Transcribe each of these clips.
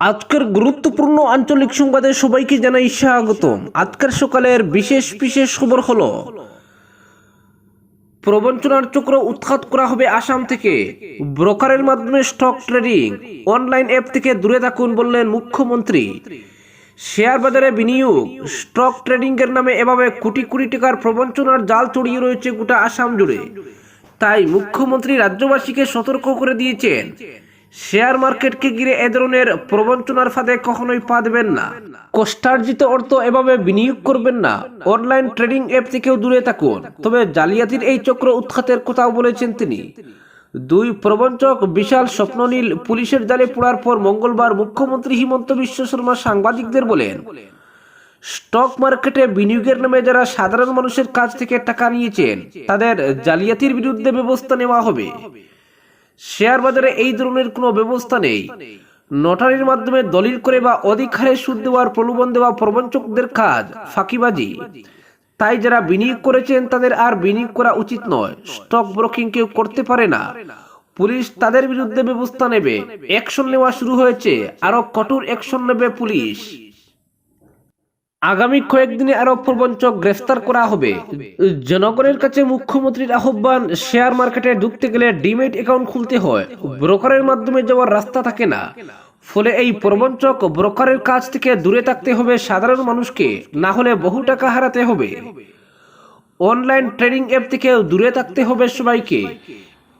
আজকের গুরুত্বপূর্ণ আঞ্চলিক সংবাদে সবাইকে জানাই স্বাগতম। আজকের সকালের বিশেষ বিশেষ খবর হলো, প্রবঞ্চনার চক্র উৎখাত করা হবে আসাম থেকে। ব্রোকারের মাধ্যমে স্টক ট্রেডিং, অনলাইন অ্যাপ থেকে দূরে থাকুন বললেন মুখ্যমন্ত্রী। শেয়ার বাজারে বিনিয়োগ, স্টক ট্রেডিং এর নামে এভাবে কোটি কোটি টাকার প্রবঞ্চনার জাল ছড়িয়ে রয়েছে গোটা আসাম জুড়ে। তাই মুখ্যমন্ত্রী রাজ্যবাসীকে সতর্ক করে দিয়েছেন। শেয়ার মার্কেটকে ঘিরে এ ধরনের প্রবঞ্চনার ফাঁদে কখনোই পা দেবেন না। কষ্টার্জিত অর্থ এভাবে বিনিয়োগ করবেন না। অনলাইন ট্রেডিং অ্যাপ থেকেও দূরে থাকুন। তবে জালিয়াতির এই চক্র উৎখাতের কথাও বলেছেন তিনি। দুই প্রবঞ্চক বিশাল স্বপ্ননীল পুলিশের জালে পড়ার পর মঙ্গলবার মুখ্যমন্ত্রী হিমন্ত বিশ্ব শর্মা সাংবাদিকদের বলেন, স্টক মার্কেটে বিনিয়োগের নামে যারা সাধারণ মানুষের কাছ থেকে টাকা নিয়েছেন, তাদের জালিয়াতির বিরুদ্ধে ব্যবস্থা নেওয়া হবে। শেয়ার বাজারে এই ধরনের কোনো ব্যবস্থা নেই। নোটারির মাধ্যমে দলিল করে বা অধিক হারে সুদ দেওয়ার প্রলোভন দেওয়া প্রবঞ্চকদের কাজ ফাঁকিবাজি। তাই যারা বিনিয়োগ করেছেন, তাদের আর বিনিয়োগ করা উচিত নয়। স্টক ব্রোকিং কেউ করতে পারে না। পুলিশ তাদের বিরুদ্ধে ব্যবস্থা নেবে। অ্যাকশন নেওয়া শুরু হয়েছে। আরও কঠোর অ্যাকশন নেবে পুলিশ। আগামী কয়েকদিনে আরও প্রবঞ্চক গ্রেফতার করা হবে। জনগণের কাছে মুখ্যমন্ত্রীর আহ্বান, শেয়ার মার্কেটে ঢুকতে গেলে ডিমেট অ্যাকাউন্ট খুলতে হয়। ব্রোকারের মাধ্যমে যাওয়ার রাস্তা থাকে না। ফলে এই প্রবঞ্চক ব্রোকারের কাছ থেকে দূরে থাকতে হবে সাধারণ মানুষকে, না হলে বহু টাকা হারাতে হবে। অনলাইন ট্রেডিং অ্যাপ থেকে দূরে থাকতে হবে সবাইকে।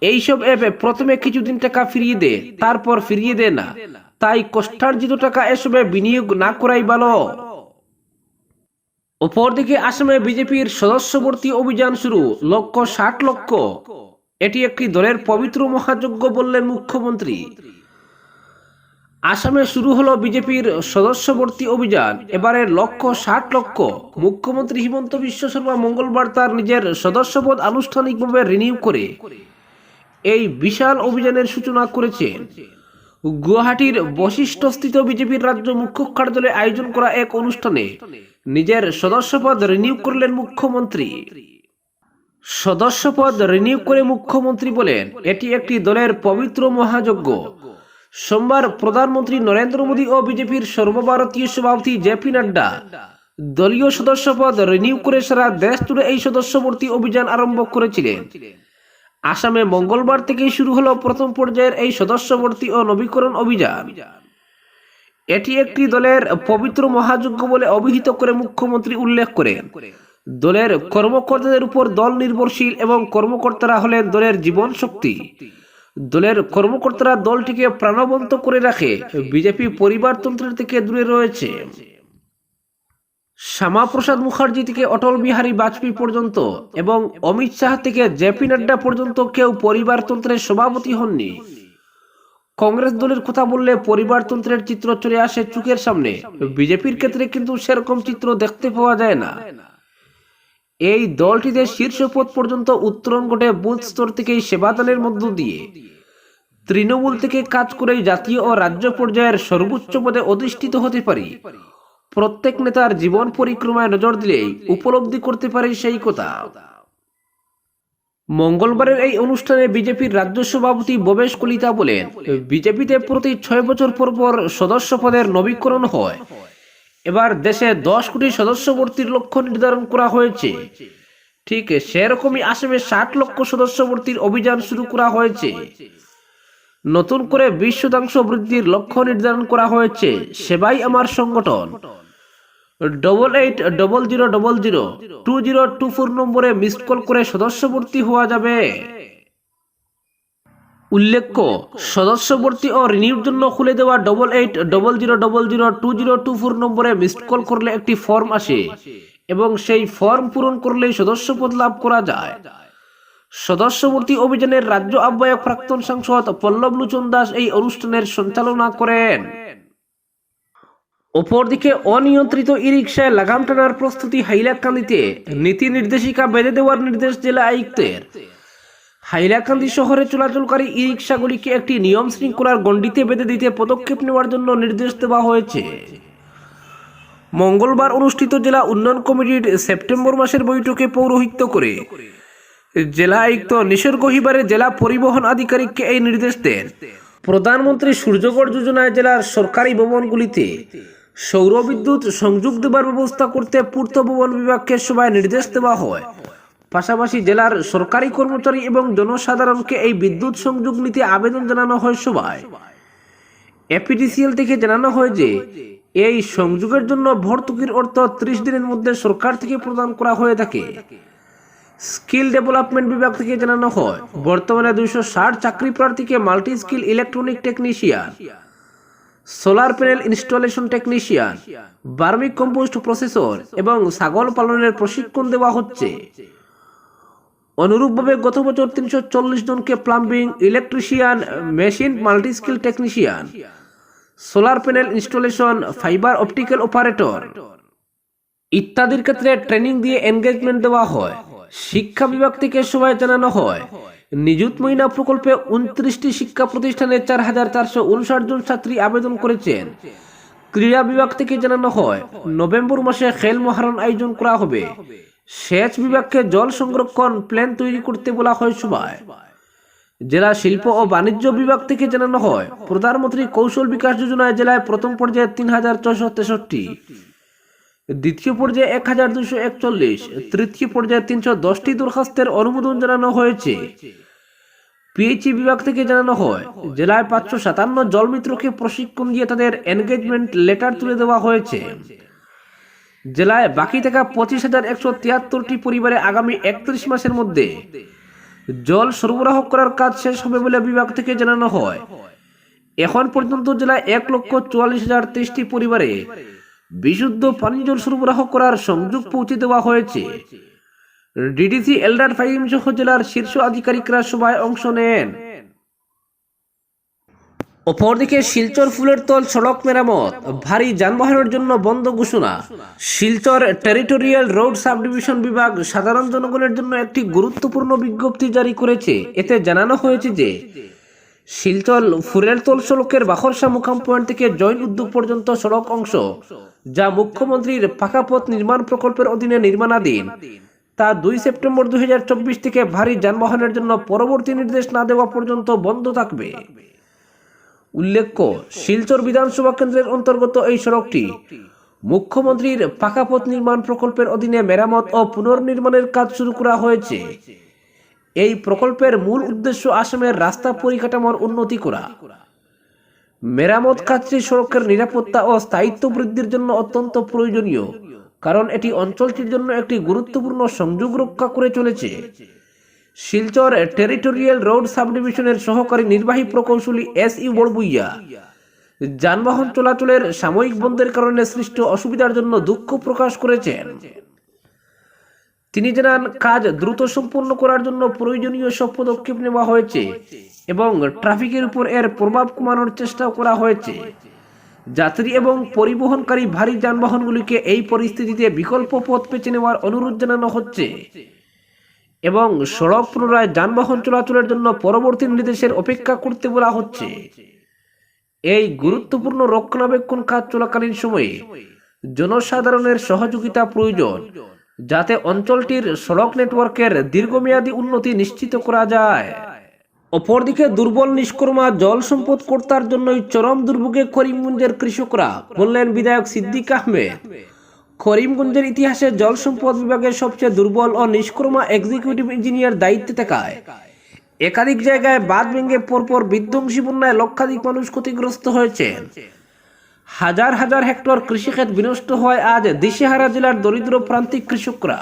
এইসব অ্যাপে প্রথমে কিছুদিন টাকা ফিরিয়ে দে, তারপর ফিরিয়ে দে না। তাই কষ্টার্জিত টাকা এসবে বিনিয়োগ না করাই ভালো। অপরদিকে আসামে বিজেপির সদস্যবর্তী অভিযান শুরু লক্ষ্য ষাট লক্ষ। এটি একটি দলের পবিত্র মহাযজ্ঞ বললেন মুখ্যমন্ত্রী। আসামে শুরু হলো বিজেপির সদস্যবর্তী অভিযান, এবারে লক্ষ্য ষাট লক্ষ। মুখ্যমন্ত্রী হিমন্ত বিশ্ব শর্মা মঙ্গলবার তার নিজের সদস্যপদ আনুষ্ঠানিকভাবে রিনিউ করে। এই বিশাল অভিযানের সূচনা করেছেন। গুয়াহাটির বশিষ্ঠস্থিত বিজেপির রাজ্য মুখ্য কার্যালয়ে আয়োজন করা এক অনুষ্ঠানে নিজের সদস্যপদ রিনিউ করলেন মুখ্যমন্ত্রী। সদস্যপদ রিনিউ করে মুখ্যমন্ত্রী বলেন, এটি একটি দলের পবিত্র মহাযজ্ঞ। সোমবার প্রধানমন্ত্রী নরেন্দ্র মোদী ও বিজেপির সর্বভারতীয় সভাপতি জেপি নাড্ডা দলীয় সদস্যপদ রিনিউ করে সারা দেশ জুড়ে এই সদস্যবর্তী অভিযান আরম্ভ করেছিলেন। আসামে মঙ্গলবার থেকেই শুরু হলো প্রথম পর্যায়ের এই সদস্যবর্তী ও নবীকরণ অভিযান। এটি একটি দলের পবিত্র মহাযজ্ঞ বলে অভিহিত করে মুখ্যমন্ত্রী উল্লেখ করেন। দলের কর্মকর্তাদের উপর দল নির্ভরশীল এবং কর্মকর্তারা হলেন দলের জীবন শক্তি। দলের কর্মকর্তারা দলটিকে প্রাণবন্ত করে রাখে। বিজেপি পরিবারতন্ত্রের থেকে দূরে রয়েছে। শ্যামাপ্রসাদ মুখার্জি থেকে অটল বিহারী বাজপেয়ী পর্যন্ত এবং অমিত শাহ থেকে জেপি নাড্ডা পর্যন্ত কেউ পরিবারতন্ত্রের সভাপতি হননি। কংগ্রেস দলের কথা বললে পরিবারতন্ত্রের চিত্র চলে আসে চোখের সামনে। বিজেপির ক্ষেত্রে কিন্তু সেরকম চিত্র দেখতে পাওয়া যায় না। এই দলটিতে শীর্ষ পদ পর্যন্ত উত্তরণ ঘটে বুথ স্তর থেকেই সেবাদানের মধ্য দিয়ে। তৃণমূল থেকে কাজ করে জাতীয় ও রাজ্য পর্যায়ের সর্বোচ্চ পদে অধিষ্ঠিত হতে পারি। প্রত্যেক নেতার জীবন পরিক্রমায় নজর দিলেই উপলব্ধি করতে পারে সেই কথা। মঙ্গলবারের এই অনুষ্ঠানে বিজেপির রাজ্য সভাপতি ভবেশ কলিতা বলেন, বিজেপিতে প্রতি ছয় বছর পর পর সদস্য পদের নবীকরণ হয়। এবার দেশে দশ কোটি সদস্যবর্তীর লক্ষ্য নির্ধারণ করা হয়েছে। ঠিক সেরকমই আসামে ষাট লক্ষ সদস্যবর্তীর অভিযান শুরু করা হয়েছে। নতুন করে বিশ শতাংশ বৃদ্ধির লক্ষ্য নির্ধারণ করা হয়েছে। সেবাই আমার সংগঠন। Double eight double zero double zero two zero two four নম্বরে মিসড কল করে সদস্যবর্তী হওয়া যাবে। উল্লেখ্য সদস্যবর্তী ও রিনিউর জন্য খুলে দেওয়া double eight double zero double zero two zero two four নম্বরে মিসড কল করলে একটি ফর্ম আসে এবং সেই ফর্ম পূরণ করলেই সদস্যপদ লাভ করা যায়। সদস্যবর্তী অভিযানের রাজ্য আহ্বায়ক প্রাক্তন সাংসদ পল্লব লোচন দাস এই অনুষ্ঠানের সঞ্চালনা করেন। অপরদিকে অনিয়ন্ত্রিত ই রিক্সায় লাগাম টানার প্রস্তুতি হাইলাকান্দিতে। নীতি নির্দেশিকা বেঁধে দেওয়ার নির্দেশ জেলা আয়ুক্তের। হাইলাকান্দি শহরে চলাচলকারী ই রিক্সাগুলিকে একটি নিয়ম শৃঙ্খলার গণ্ডিতে বেঁধে দিতে পদক্ষেপ নেওয়ার জন্য নির্দেশ দেওয়া হয়েছে। মঙ্গলবার অনুষ্ঠিত জেলা উন্নয়ন কমিটির সেপ্টেম্বর মাসের বৈঠকে পৌরোহিত্য করে জেলা আয়ুক্ত নিসর্গ হিবারে জেলা পরিবহন আধিকারিককে এই নির্দেশ দেন। প্রধানমন্ত্রী সূর্যগড় যোজনায় জেলার সরকারি ভবনগুলিতে সৌর বিদ্যুৎ সংযোগ দেবার ব্যবস্থা করতে পূর্ত ভবন বিভাগকে সভায় নির্দেশ দেওয়া হয়। পাশাপাশি জেলার সরকারি কর্মচারী এবং জনসাধারণকে এই বিদ্যুৎ সংযোগ নিতে আবেদন জানানো হয় সভায় এপিডিসিএল থেকে জানানো হয় যে, এই সংযোগের জন্য ভর্তুকির অর্থ ত্রিশ দিনের মধ্যে সরকার থেকে প্রদান করা হয়ে থাকে। স্কিল ডেভেলপমেন্ট বিভাগ থেকে জানানো হয়, বর্তমানে দুইশো ষাট চাকরি প্রার্থীকে multi skill electronic technician. Solar panel installation technician vermicompost processor এবং ছাগল পালনের প্রশিক্ষণ দেওয়া হচ্ছে। অনুরূপভাবে গত বছর তিনশো চল্লিশ জনকে plumbing electrician, machine multi skill technician, solar panel installation, fibre optical operator ইত্যাদির ক্ষেত্রে ট্রেনিং দিয়ে এনগেজমেন্ট দেওয়া হয়। শিক্ষা বিভাগ থেকে সবাই জানানো হয় নিযুত মহিনা প্রকল্পে উনত্রিশটি শিক্ষা প্রতিষ্ঠানে চার হাজার চারশো উনষাট জন ছাত্রী আবেদন করেছেন। ক্রীড়া বিভাগ থেকে জানানো হয়, নভেম্বর মাসে খেল মহারণ আয়োজন করা হবে। সেচ বিভাগকে জল সংরক্ষণ প্ল্যান তৈরি করতে বলা হয় সভায়। জেলা শিল্প ও বাণিজ্য বিভাগ থেকে জানানো হয়, প্রধানমন্ত্রী কৌশল বিকাশ যোজনায় জেলায় প্রথম পর্যায়ে তিন হাজার ছয়শো তেষট্টি। দ্বিতীয় পর্যায়ে এক হাজার দুশো একচল্লিশ, তৃতীয় পর্যায়ে তিনশো দশটি দরখাস্তের অনুমোদন জানানো হয়েছে। পিএইচই বিভাগ থেকে জানানো হয়, জেলায় পাঁচশো সাতান্ন জলমিত্রকে প্রশিক্ষণ দিয়ে তাদের এনগেজমেন্ট লেটার তুলে দেওয়া হয়েছে। জেলায় বাকি থাকা পঁচিশ হাজার একশো তিয়াত্তরটি পরিবারে আগামী একত্রিশ মাসের মধ্যে জল সরবরাহ করার কাজ শেষ হবে বলে বিভাগ থেকে জানানো হয়। এখন পর্যন্ত জেলায় এক লক্ষ চুয়াল্লিশ হাজার তেইশটি পরিবারে বিশুদ্ধ পানীয় জল সরবরাহ করার সংযোগ পৌঁছে দেওয়া হয়েছে। ডিডিসি এলডার ফাইম সহ জেলার শীর্ষ আধিকারিকরা সভায় অংশ নেন। অপরদিকে শিলচর ফুলের তল সড়ক মেরামত, ভারী যানবাহনের জন্য বন্ধ ঘোষণা। Silchar territorial road sub division বিভাগ সাধারণ জনগণের জন্য একটি গুরুত্বপূর্ণ বিজ্ঞপ্তি জারি করেছে। এতে জানানো হয়েছে যে, শিলচর ফুলের তল সড়কের বাখরসা মুখাম পয়েন্ট থেকে জৈন উদ্যোগ পর্যন্ত সড়ক অংশ। যা মুখ্যমন্ত্রীর পাকাপথ নির্মাণ প্রকল্পের অধীনে নির্মাণাধীন। তা দুই সেপ্টেম্বর দুই থেকে ভারী যানবাহনের জন্য পরবর্তী নির্দেশ না দেওয়া পর্যন্ত বন্ধ থাকবে। উল্লেখ্য, শিলচর বিধানসভা কেন্দ্রের অন্তর্গত এই সড়কটি মুখ্যমন্ত্রীর পাকাপথ নির্মাণ প্রকল্পের অধীনে মেরামত ও পুনর্নির্মাণের কাজ শুরু করা হয়েছে। এই প্রকল্পের মূল উদ্দেশ্য আসামের রাস্তা পরিকাঠামোর উন্নতি করা। মেরামত কাজটি সড়কের নিরাপত্তা ও স্থায়িত্ব বৃদ্ধির জন্য অত্যন্ত প্রয়োজনীয়, কারণ এটি অঞ্চলটির জন্য একটি গুরুত্বপূর্ণ সংযোগ রক্ষা করে চলেছে। শিলচর টেরিটোরিয়াল রোড সাবডিভিশনের সহকারী নির্বাহী প্রকৌশলী এস ইউ বড়বুইয়া, যানবাহন চলাচলের সাময়িক বন্ধের কারণে সৃষ্ট অসুবিধার জন্য দুঃখ প্রকাশ করেছেন। তিনি জানান, কাজ দ্রুত সম্পন্ন করার জন্য প্রয়োজনীয় সব পদক্ষেপ নেওয়া হয়েছে এবং ট্রাফিকের উপর এর প্রভাব কমানোর চেষ্টা করা হয়েছে। যাত্রী এবং পরিবহনকারী ভারী যানবাহনগুলিকে এই পরিস্থিতিতে বিকল্প পথ বেছে নেওয়ার অনুরোধ জানানো হচ্ছে এবং সড়ক পুনরায় যানবাহন চলাচলের জন্য পরবর্তী নির্দেশের অপেক্ষা করতে বলা হচ্ছে। এই গুরুত্বপূর্ণ রক্ষণাবেক্ষণ কাজ চলাকালীন সময়ে জনসাধারণের সহযোগিতা প্রয়োজন। যাতে অঞ্চলটির সড়ক নেটওয়ার্কের দীর্ঘমেয়াদী উন্নতি নিশ্চিত করা যায়। অপরদিকে দুর্বল নিষ্কর্মা জল সম্পদ কর্তার জন্যই চরম দুর্ভোগে করিমগঞ্জের কৃষকরা বললেন বিধায়ক সিদ্দিক আহমেদ। করিমগঞ্জের ইতিহাসে জল সম্পদ বিভাগের সবচেয়ে দুর্বল ও নিষ্কর্মা এক্সিকিউটিভ ইঞ্জিনিয়ার দায়িত্বে থাকায় একাধিক জায়গায় বাঁধ ভেঙে পরপর বিধ্বংসী বন্যায় লক্ষাধিক মানুষ ক্ষতিগ্রস্ত হয়েছেন। হাজার হাজার হেক্টর কৃষিক্ষেত বিনষ্ট হয় আজ দিশেহারা জেলার দরিদ্র প্রান্তিক কৃষকরা।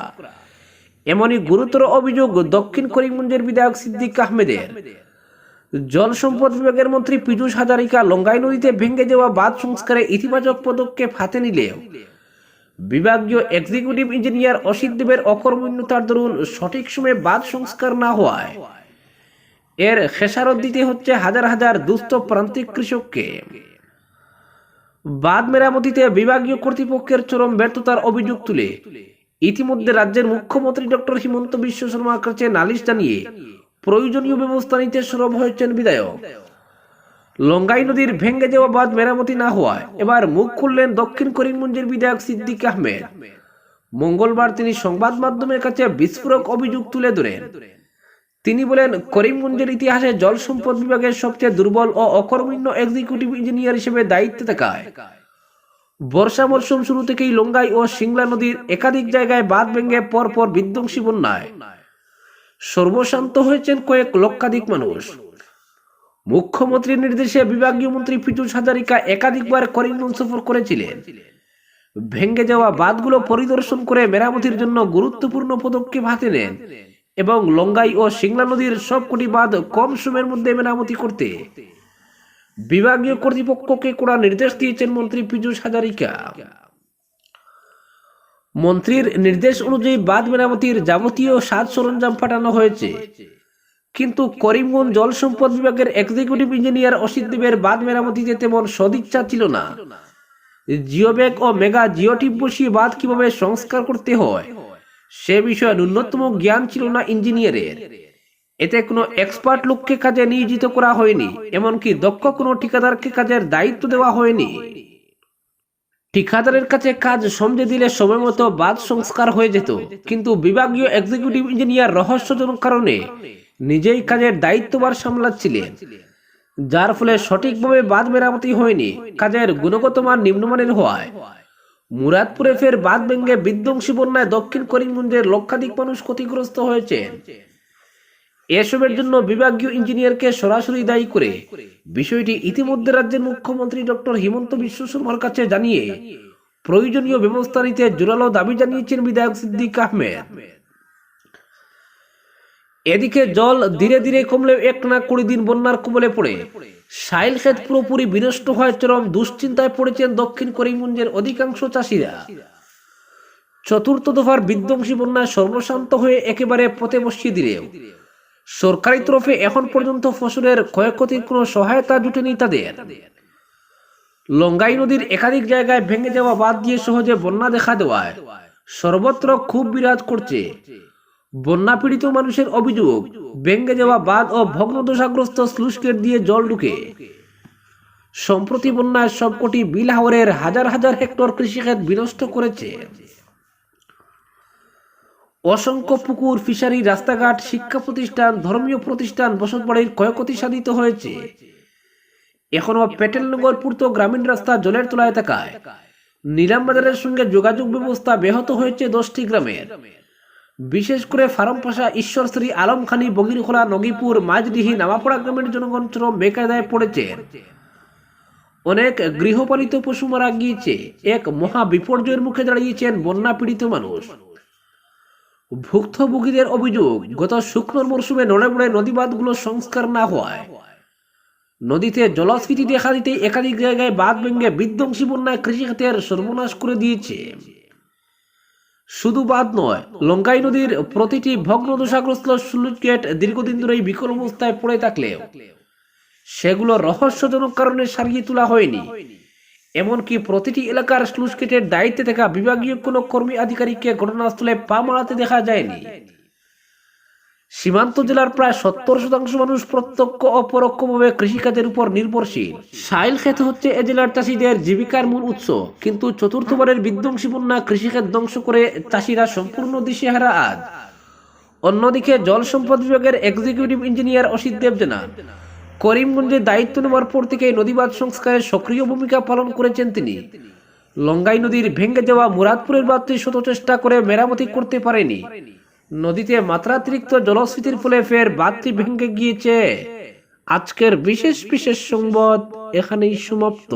এমনই গুরুতর অভিযোগ দক্ষিণ করিমগঞ্জের বিধায়ক সিদ্দিক আহমেদের। জল সম্পদ বিভাগের মন্ত্রী পীযূষ হাজারিকা লঙ্গাই নদীতে ভেঙে যাওয়া বাঁধ সংস্কারে ইতিবাচক পদক্ষেপ হাতে নিলেও বিভাগীয় এক্সিকিউটিভ ইঞ্জিনিয়ার অসিত দেবের অকর্মণ্যতার দরুন সঠিক সময়ে বাঁধ সংস্কার না হওয়ায় এর খেসারত দিতে হচ্ছে হাজার হাজার দুস্থ প্রান্তিক কৃষককে। বাঁধ মেরামতিতে বিভাগীয় কর্তৃপক্ষের চরম ব্যর্থতার অভিযোগ তুলে। ইতিমধ্যে রাজ্যের মুখ্যমন্ত্রী ডক্টর হিমন্ত বিশ্ব শর্মার কাছে নালিশ জানিয়ে প্রয়োজনীয় ব্যবস্থা নিতে সরব হয়েছেন বিধায়ক। লঙ্গাই নদীর ভেঙ্গে যাওয়া বাঁধ মেরামতি না হওয়ায় এবার মুখ খুললেন দক্ষিণ করিমগঞ্জের বিধায়ক সিদ্দিক আহমেদ। মঙ্গলবার তিনি সংবাদ মাধ্যমের কাছে বিস্ফোরক অভিযোগ তুলে ধরেন। তিনি বলেন, করিমগঞ্জের ইতিহাসে জল সম্পদ বিভাগের সবচেয়ে দুর্বল ও অকর্মণ্য এক্সিকিউটিভ ইঞ্জিনিয়ার হিসেবে দায়িত্বে থাকায়। বর্ষা মরশুম শুরু থেকেই লঙ্গাই ও সিংলা নদীর একাধিক জায়গায় বাঁধ ভেঙে পরপর বিধ্বংসী বন্যায়। সর্বশান্ত হয়েছেন কয়েক লক্ষাধিক মানুষ। মুখ্যমন্ত্রীর নির্দেশে বিভাগীয় মন্ত্রী পীযুষ হাজারিকা একাধিকবার করিমগঞ্জ সফর করেছিলেন। ভেঙে যাওয়া বাঁধগুলো পরিদর্শন করে মেরামতির জন্য গুরুত্বপূর্ণ পদক্ষেপ হাতে নেন। এবং লঙ্গাই ও সিংলা নদীর সবকটি বাঁধ কম সময়ের মধ্যে মেরামতি করতে। বিভাগীয় কর্তৃপক্ষকে কড়া নির্দেশ দিয়েছেন মন্ত্রী পীযুষ হাজারিকা। মন্ত্রীর নির্দেশ অনুযায়ী বাঁধ মেরামতির যাবতীয় সাজ সরঞ্জাম পাঠানো হয়েছে। কিন্তু করিমগঞ্জ জল সম্পদ বিভাগের এক্সিকিউটিভ ইঞ্জিনিয়ার অসিত দেবের বাঁধ মেরামতিতে তেমন সদিচ্ছা ছিল না। জিও ব্যাগ ও মেগা জিও টিপ বসিয়ে বাঁধ কীভাবে সংস্কার করতে হয়? সে বিষয়ে ন্যূনতম জ্ঞান ছিল না ইঞ্জিনিয়ারের। এতে কোনো এক্সপার্ট লোককে কাজে নিয়োজিত করা হয়নি, এমনকি দক্ষ কোনো ঠিকাদারকে কাজের দায়িত্ব দেওয়া হয়নি। ঠিকাদারের কাছে কাজ সমঝে দিলে সময় মতো বাদ সংস্কার হয়ে যেত, কিন্তু বিভাগীয় এক্সিকিউটিভ ইঞ্জিনিয়ার রহস্যজনক কারণে নিজেই কাজের দায়িত্বভার সামলাচ্ছিলেন, যার ফলে সঠিকভাবে বাঁধ মেরামতি হয়নি, কাজের গুণগত মান নিম্নমানের হওয়ায়। মুরাদপুরে ফের বাঁধ ভেঙে বিধ্বংসী বন্যায় দক্ষিণ করিমগঞ্জের লক্ষাধিক মানুষ ক্ষতিগ্রস্ত হয়েছে। এসবের জন্য বিভাগীয় ইঞ্জিনিয়ারকে সরাসরি দায়ী করে বিষয়টি ইতিমধ্যে রাজ্যের মুখ্যমন্ত্রী ডক্টর হিমন্ত বিশ্ব শর্মার কাছে জানিয়ে প্রয়োজনীয় ব্যবস্থা নিতে জোরালো দাবি জানিয়েছেন বিধায়ক সিদ্দিক আহমেদ। এদিকে জল ধীরে ধীরে কমলেও এক না কুড়ি দিন বন্যার কবলে পড়ে। সাইল খেত পুরোপুরি বিনষ্ট হয় চরম দুশ্চিন্তায় পড়েছেন দক্ষিণ করিমগঞ্জের অধিকাংশ চাষিরা। চতুর্থ দফার বিধ্বংসী বন্যায় সর্বশান্ত হয়ে একেবারে পথে বসিয়ে দিলেও। সরকারি তরফে এখন পর্যন্ত ফসলের ক্ষয়ক্ষতির কোনো সহায়তা জুটেনি তাদের। লঙ্গাই নদীর একাধিক জায়গায় ভেঙে যাওয়া বাদ দিয়ে সহজে বন্যা দেখা দেওয়ায়। সর্বত্র খুব বিরাজ করছে। বন্যা পীড়িত মানুষের অভিযোগ, ভেঙে যাওয়া বাঁধ ও ভগ্নদশাগ্রস্ত স্লুস গেট দিয়ে জল ঢুকে। সম্প্রতি বন্যায় সবকটি বিল হাওরের হাজার হাজার হেক্টর কৃষিক্ষেত বিনষ্ট করেছে। অসংখ্য পুকুর, ফিশারি, রাস্তাঘাট, শিক্ষা প্রতিষ্ঠান, ধর্মীয় প্রতিষ্ঠান, বসতবাড়ির ক্ষয়ক্ষতি সাধিত হয়েছে। এখনও পেটেলনগর পূর্ত গ্রামীণ রাস্তা জলের তলায় থাকায়। নিলামবাজারের সঙ্গে যোগাযোগ ব্যবস্থা ব্যাহত হয়েছে দশটি গ্রামের। বিশেষ করে ফার্মপাশা ঈশ্বরশ্রী আলমখানি বগিরখোলা নগীপুর মাঝডিহি নামাপড়া গ্রামের জনগণ চরম বেকায়দায় পড়েছেন অনেক গৃহপালিত পশু মারা গিয়েছে। এক মহা বিপর্যয়ের মুখে দাঁড়িয়েছেন বন্যা পীড়িত মানুষ। ভুক্তভোগীদের অভিযোগ, গত শুকনোর মরশুমে নড়ে নড়ে নদীবাঁধগুলো সংস্কার না হওয়ায়। নদীতে জলস্ফীতি দেখা দিতে একাধিক জায়গায় বাঁধ ভেঙে বিধ্বংসী বন্যায় কৃষিখাতের সর্বনাশ করে দিয়েছে। শুধু বাদ নয়, লঙ্কাই নদীর প্রতিটি ভগ্ন দোষাগ্রস্ত স্লুজ গেট দীর্ঘদিন ধরেই বিকল অবস্থায় পড়ে থাকলেও সেগুলো রহস্যজনক কারণে সারিয়ে তোলা হয়নি। এমনকি প্রতিটি এলাকার স্লুজ গেটের দায়িত্বে থাকা বিভাগীয় কোনো কর্মী আধিকারিককে ঘটনাস্থলে পা মারাতে দেখা যায়নি। সীমান্ত জেলার প্রায় সত্তর শতাংশ মানুষ প্রত্যক্ষ ও কৃষিকাজের উপর নির্ভরশীল। সাইল ক্ষেত হচ্ছে এ জেলার চাষিদের জীবিকার মূল উৎস। কিন্তু চতুর্থবারের বিধ্বংসী বন্যা কৃষিক্ষেত ধ্বংস করে চাষিরা সম্পূর্ণ দিশেহারা আজ। অন্যদিকে জল সম্পদ বিভাগের এক্সিকিউটিভ ইঞ্জিনিয়ার অসিত দেব জানান করিমগঞ্জে দায়িত্ব নেওয়ার পর থেকে নদীবাদ সংস্কারে সক্রিয় ভূমিকা পালন করেছেন তিনি। লঙ্গাই নদীর ভেঙে যাওয়া মুরাদপুরের বাঁধটি শত চেষ্টা করে মেরামতি করতে পারেনি। নদীতে মাত্রাতিরিক্ত জলস্ফীতির ফলে ফের বাতি ভেঙে গিয়েছে। আজকের বিশেষ বিশেষ সংবাদ এখানেই সমাপ্ত।